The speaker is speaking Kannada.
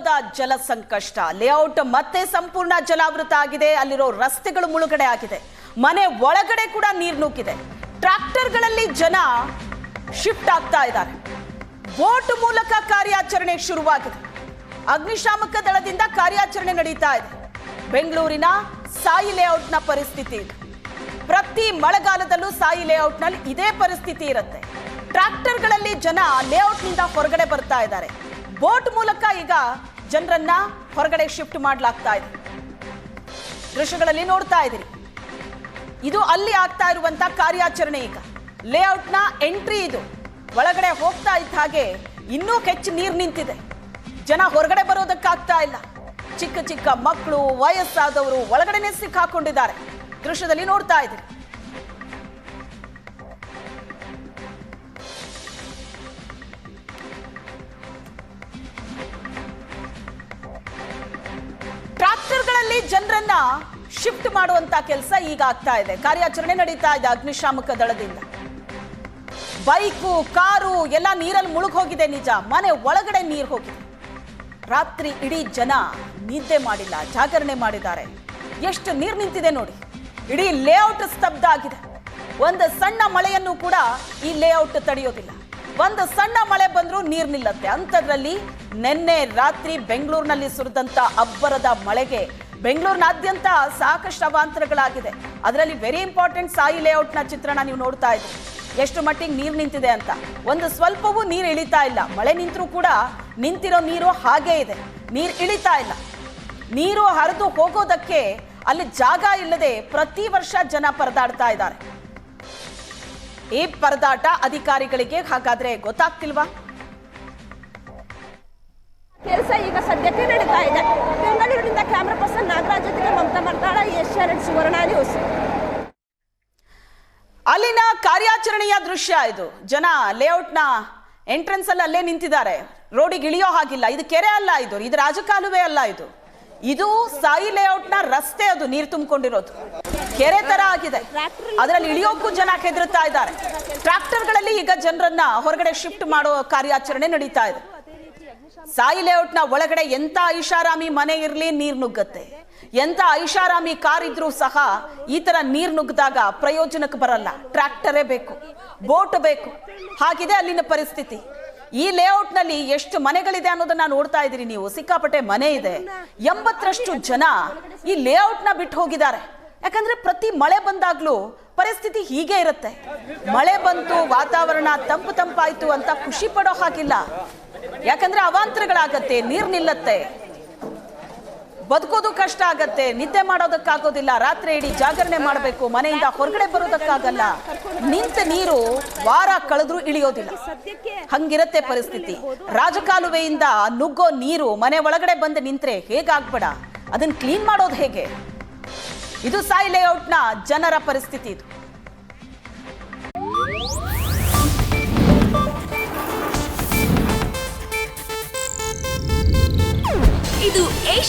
ಅನುಭವದ ಜಲ ಸಂಕಷ್ಟ. ಲೇಔಟ್ ಮತ್ತೆ ಸಂಪೂರ್ಣ ಜಲಾವೃತ ಆಗಿದೆ. ಅಲ್ಲಿರೋ ರಸ್ತೆಗಳು ಮುಳುಗಡೆ ಆಗಿದೆ. ಮನೆ ಒಳಗಡೆ ಕೂಡ ನೀರು ನುಗ್ಗಿದೆ. ಟ್ರಾಕ್ಟರ್ಗಳಲ್ಲಿ ಜನ ಶಿಫ್ಟ್ ಆಗ್ತಾ ಇದ್ದಾರೆ. ಬೋಟ್ ಮೂಲಕ ಕಾರ್ಯಾಚರಣೆ ಶುರುವಾಗಿದೆ. ಅಗ್ನಿಶಾಮಕ ದಳದಿಂದ ಕಾರ್ಯಾಚರಣೆ ನಡೀತಾ ಇದೆ. ಬೆಂಗಳೂರಿನ ಸಾಯಿ ಲೇಔಟ್ನ ಪರಿಸ್ಥಿತಿ ಪ್ರತಿ ಮಳೆಗಾಲದಲ್ಲೂ ಸಾಯಿ ಲೇಔಟ್ನಲ್ಲಿ ಇದೇ ಪರಿಸ್ಥಿತಿ ಇರುತ್ತೆ. ಟ್ರಾಕ್ಟರ್ಗಳಲ್ಲಿ ಜನ ಲೇಔಟ್ನಿಂದ ಹೊರಗಡೆ ಬರ್ತಾ ಇದ್ದಾರೆ. ಬೋಟ್ ಮೂಲಕ ಈಗ ಜನರನ್ನ ಹೊರಗಡೆ ಶಿಫ್ಟ್ ಮಾಡಲಾಗ್ತಾ ಇದೆ. ದೃಶ್ಯಗಳಲ್ಲಿ ನೋಡ್ತಾ ಇದ್ದೀರಿ. ಇದು ಅಲ್ಲಿ ಆಗ್ತಾ ಇರುವಂತ ಕಾರ್ಯಾಚರಣೆ ಈಗ. ಲೇಔಟ್ನ ಎಂಟ್ರಿ ಇದು. ಒಳಗಡೆ ಹೋಗ್ತಾ ಇದ್ದ ಹಾಗೆ ಇನ್ನೂ ಹೆಚ್ಚು ನೀರು ನಿಂತಿದೆ. ಜನ ಹೊರಗಡೆ ಬರೋದಕ್ಕಾಗ್ತಾ ಇಲ್ಲ. ಚಿಕ್ಕ ಚಿಕ್ಕ ಮಕ್ಕಳು, ವಯಸ್ಸಾದವರು ಒಳಗಡೆನೆ ಸಿಕ್ಕಾಕೊಂಡಿದ್ದಾರೆ. ದೃಶ್ಯದಲ್ಲಿ ನೋಡ್ತಾ ಇದ್ದೀರಿ. ಜನರನ್ನ ಶಿಫ್ಟ್ ಮಾಡುವಂತ ಕೆಲಸ ಈಗ ಆಗ್ತಾ ಇದೆ. ಕಾರ್ಯಾಚರಣೆ ನಡೀತಾ ಇದೆ ಅಗ್ನಿಶಾಮಕ ದಳದಿಂದ. ಬೈಕು, ಕಾರು, ಎಲ್ಲ ನೀರಲ್ಲಿ ಮುಳುಗ್ ಹೋಗಿದೆ ನಿಜ. ಮನೆ ಒಳಗಡೆ ನೀರು ಹೋಗಿದೆ. ರಾತ್ರಿ ಇಡೀ ಜನ ನಿದ್ದೆ ಮಾಡಿಲ್ಲ, ಜಾಗರಣೆ ಮಾಡಿದ್ದಾರೆ. ಎಷ್ಟು ನೀರು ನಿಂತಿದೆ ನೋಡಿ. ಇಡೀ ಲೇಔಟ್ ಸ್ತಬ್ಧ ಆಗಿದೆ. ಒಂದು ಸಣ್ಣ ಮಳೆಯನ್ನು ಕೂಡ ಈ ಲೇಔಟ್ ತಡೆಯೋದಿಲ್ಲ. ಒಂದು ಸಣ್ಣ ಮಳೆ ಬಂದರೂ ನೀರು ನಿಲ್ಲತ್ತೆ. ಅಂಥದ್ರಲ್ಲಿ ನಿನ್ನೆ ರಾತ್ರಿ ಬೆಂಗಳೂರಿನಲ್ಲಿ ಸುರಿದಂತ ಅಬ್ಬರದ ಮಳೆಗೆ ಬೆಂಗಳೂರಿನಾದ್ಯಂತ ಸಾಕಷ್ಟು ಅವಾಂತರಗಳಾಗಿದೆ. ಅದರಲ್ಲಿ ವೆರಿ ಇಂಪಾರ್ಟೆಂಟ್ ಸಾಯಿ ಲೇಔಟ್ನ ಚಿತ್ರಣ ನೀವು ನೋಡ್ತಾ ಇದ್ದೀರಿ. ಎಷ್ಟು ಮಟ್ಟಿಗೆ ನೀರು ನಿಂತಿದೆ ಅಂತ. ಒಂದು ಸ್ವಲ್ಪವೂ ನೀರು ಇಳಿತಾ ಇಲ್ಲ. ಮಳೆ ನಿಂತರೂ ಕೂಡ ನಿಂತಿರೋ ನೀರು ಹಾಗೇ ಇದೆ. ನೀರು ಇಳಿತಾ ಇಲ್ಲ. ನೀರು ಹರಿದು ಹೋಗೋದಕ್ಕೆ ಅಲ್ಲಿ ಜಾಗ ಇಲ್ಲದೆ ಪ್ರತಿ ವರ್ಷ ಜನ ಪರದಾಡ್ತಾ ಇದ್ದಾರೆ. ಈ ಪರದಾಟ ಅಧಿಕಾರಿಗಳಿಗೆ ಹಾಗಾದ್ರೆ ಗೊತ್ತಾಗ್ತಿಲ್ವಾ? ಕೆಲಸ ಈಗ ಸದ್ಯಕ್ಕೆ ನಡೀತಾ ಇದೆ. ನಾಗರಾಜ್ ಜೊತೆಗೆ ಮಮತಾ ಸುವರ್ಣ ನ್ಯೂಸ್. ಅಲ್ಲಿನ ಕಾರ್ಯಾಚರಣೆಯ ದೃಶ್ಯ ಇದು. ಜನ ಲೇಔಟ್ನ ಎಂಟ್ರೆನ್ಸ್ ಅಲ್ಲಿ ಅಲ್ಲೇ ನಿಂತಿದ್ದಾರೆ. ರೋಡಿಗೆ ಇಳಿಯೋ ಹಾಗಿಲ್ಲ. ಇದು ಕೆರೆ ಅಲ್ಲ ಇದು. ಇದು ರಾಜಕಾಲುವೆ ಅಲ್ಲ ಇದು. ಇದು ಸಾಯಿ ಲೇಔಟ್ನ ರಸ್ತೆ ಅದು, ನೀರು ತುಂಬಿಕೊಂಡಿರೋದು. ಕೆರೆ ತರ ಆಗಿದೆ. ಅದರಲ್ಲಿ ಇಳಿಯೋಕ್ಕೂ ಜನ ಕೆದರುತ್ತಾ ಇದ್ದಾರೆ. ಟ್ರಾಕ್ಟರ್ಗಳಲ್ಲಿ ಈಗ ಜನರನ್ನ ಹೊರಗಡೆ ಶಿಫ್ಟ್ ಮಾಡೋ ಕಾರ್ಯಾಚರಣೆ ನಡೀತಾ ಇದೆ. ಸಾಯಿ ಲೇಔಟ್ನ ಒಳಗಡೆ ಎಂತ ಐಷಾರಾಮಿ ಮನೆ ಇರಲಿ ನೀರು ನುಗ್ಗತ್ತೆ. ಎಂತ ಐಷಾರಾಮಿ ಕಾರ್ ಇದ್ರೂ ಸಹ ಈ ಥರ ನೀರು ನುಗ್ಗಿದಾಗ ಪ್ರಯೋಜನಕ್ಕೆ ಬರಲ್ಲ. ಟ್ರ್ಯಾಕ್ಟರೇ ಬೇಕು, ಬೋಟ್ ಬೇಕು. ಹಾಗಿದೆ ಅಲ್ಲಿನ ಪರಿಸ್ಥಿತಿ. ಈ ಲೇಔಟ್ನಲ್ಲಿ ಎಷ್ಟು ಮನೆಗಳಿದೆ ಅನ್ನೋದನ್ನ ನೋಡ್ತಾ ಇದ್ದೀರಿ ನೀವು. ಸಿಕ್ಕಾಪಟ್ಟೆ ಮನೆ ಇದೆ. ಎಂಬತ್ತರಷ್ಟು ಜನ ಈ ಲೇಔಟ್ನ ಬಿಟ್ಟು ಹೋಗಿದ್ದಾರೆ. ಯಾಕಂದ್ರೆ ಪ್ರತಿ ಮಳೆ ಬಂದಾಗ್ಲೂ ಪರಿಸ್ಥಿತಿ ಹೀಗೆ ಇರುತ್ತೆ. ಮಳೆ ಬಂತು, ವಾತಾವರಣ ತಂಪು ತಂಪಾಯ್ತು ಅಂತ ಖುಷಿ ಪಡೋ ಹಾಗಿಲ್ಲ. ಯಾಕಂದ್ರೆ ಅವಾಂತರಗಳಾಗತ್ತೆ, ನೀರ್ ನಿಲ್ಲತ್ತೆ. ಬದುಕೋದು ಕಷ್ಟ ಆಗತ್ತೆ, ನಿದ್ದೆ ಮಾಡೋದಕ್ಕಾಗೋದಿಲ್ಲ, ರಾತ್ರಿ ಇಡೀ ಜಾಗರಣೆ ಮಾಡಬೇಕು, ಮನೆಯಿಂದ ಹೊರಗಡೆ ಬರೋದಕ್ಕಾಗಲ್ಲ. ನಿಂತ ನೀರು ವಾರ ಕಳೆದ್ರೂ ಇಳಿಯೋದಿಲ್ಲ. ಹಂಗಿರತ್ತೆ ಪರಿಸ್ಥಿತಿ. ರಾಜಕಾಲುವೆಯಿಂದ ನುಗ್ಗೋ ನೀರು ಮನೆ ಒಳಗಡೆ ಬಂದು ನಿಂತ್ರೆ ಹೇಗಾಗ್ಬೇಡ? ಅದನ್ನ ಕ್ಲೀನ್ ಮಾಡೋದು ಹೇಗೆ? ಇದು ಸಾಯಿ ಲೇಔಟ್ನ ಜನರ ಪರಿಸ್ಥಿತಿ ಇದು.